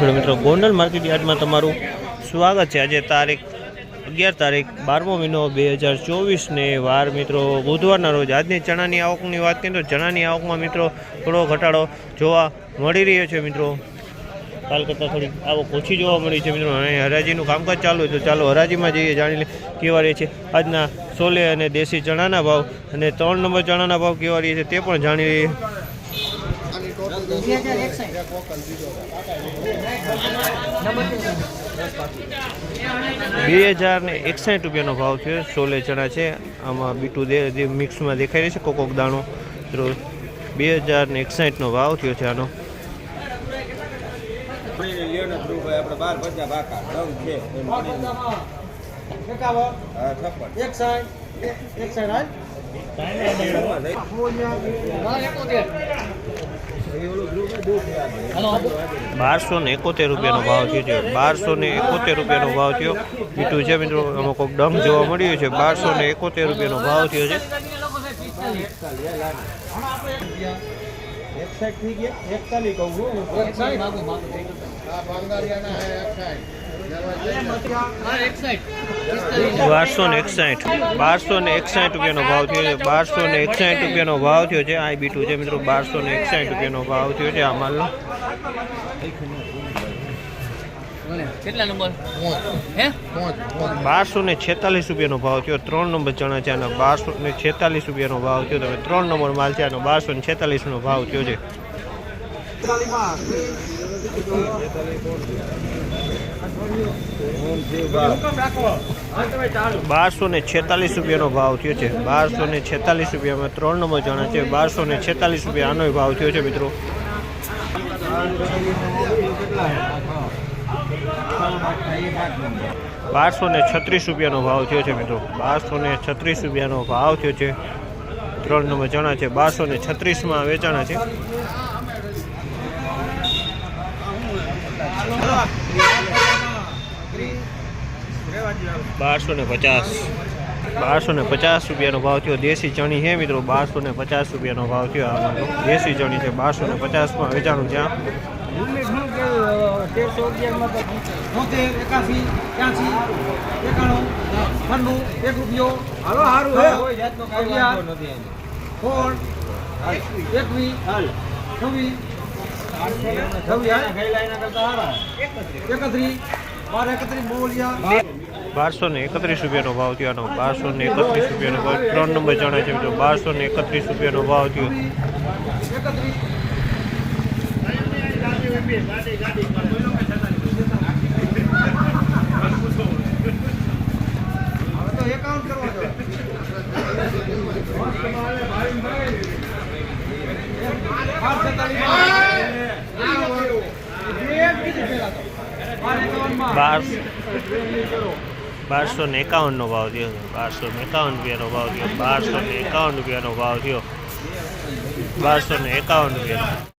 ખેડૂત મિત્રો, ગોંડલ માર્કેટ યાર્ડમાં તમારું સ્વાગત છે. આજે તારીખ અગિયાર તારીખ બારમો મહિનો બે હજાર ચોવીસને વાર મિત્રો, બુધવારના રોજ આજની ચણાની આવકની વાત કરીએ તો ચણાની આવકમાં મિત્રો થોડો ઘટાડો જોવા મળી રહ્યો છે મિત્રો. કાલ કરતાં થોડી આવક ઓછી જોવા મળી છે મિત્રો. અને હરાજીનું કામકાજ ચાલુ છે તો ચાલો હરાજીમાં જઈએ, જાણી લે કેવા રહે છે આજના સોલે અને દેશી ચણાના ભાવ અને ત્રણ નંબર ચણાના ભાવ કેવા રહે છે તે પણ જાણી લઈએ. બે હજાર ને એકસાઠ રૂપિયાનો ભાવ છે સોલે ચણા છે. આમાં બીટું જે મિક્સમાં દેખાઈ રહી છે કોક કોક દાણો. મિત્રો બે હજાર ને એકસાઠનો ભાવ થયો છે આનો. એક સાઈડ એક સાઈડ બારસો ને એકોતેર રૂપિયાનો ભાવ થયો છે. બારસો ને એકોતેર રૂપિયાનો ભાવ થયો. મીઠું છે મિત્રો આમાં કોઈક ડંગ જોવા મળ્યું છે. બારસો ને એકોતેર રૂપિયાનો ભાવ થયો છે. એકસાઠ થઈ ગયા એકતાલીસ કહું છું. બારસો ને એકસાઠ બારસો ને એકસાઠ રૂપિયાનો ભાવ થયો છે બારસો ને એકસાઠ રૂપિયાનો ભાવ થયો છે આ બીટું છે મિત્રો બારસો ને એકસાઠ રૂપિયાનો ભાવ થયો છે આ માલનો કેટલા નંબર? હે? બારસો ને છેતાલીસ રૂપિયાનો ભાવ થયો ત્રણ નંબર ચણા છે આના બારસો ને છેતાલીસ રૂપિયાનો ભાવ થયો તમે ત્રણ નંબર માલ છે આનો બારસો ને છેતાલીસનો ભાવ થયો છે બારસો ને છેતાલીસ રૂપિયાનો ભાવ થયો છે. બારસો ને છેતાલીસ રૂપિયામાં ત્રણ નંબર જણા છે. બારસો ને છેતાલીસ રૂપિયા આનો ભાવ થયો છે મિત્રો. બારસો ને છત્રીસ રૂપિયાનો ભાવ થયો છે મિત્રો. બારસો ને છત્રીસ રૂપિયાનો ભાવ થયો છે. ત્રણ નંબર જણા છે. બારસો ને છત્રીસમાં વેચાણા છે. બારસો ને પચાસ. બારસો ને પચાસ રૂપિયાનો ભાવ થયો. દેશી ચણી છે મિત્રો બારસો ને પચાસ રૂપિયાનો ભાવ થયો આમાં દેશી ચણી છે બારસો ને પચાસમાં વેચાણું જ્યાં એકવીસ છવ્વીસ એકત્રીસ બાર એકત્રીસ બોલિયા બારસો ને એકત્રીસ રૂપિયાનો ભાવ થયો બારસો ને એકત્રીસ રૂપિયાનો ભાવ ત્રણ નંબર જણાય છે બારસો ને એકત્રીસ રૂપિયાનો ભાવ થયો. એકાઉન્ટ કરવા જો બાર બારસો ને એકાવનનો ભાવ થયો બારસો ને એકાવન રૂપિયાનો ભાવ થયો. બારસો ને એકાવન રૂપિયાનો ભાવ થયો. બારસો ને એકાવન રૂપિયાનો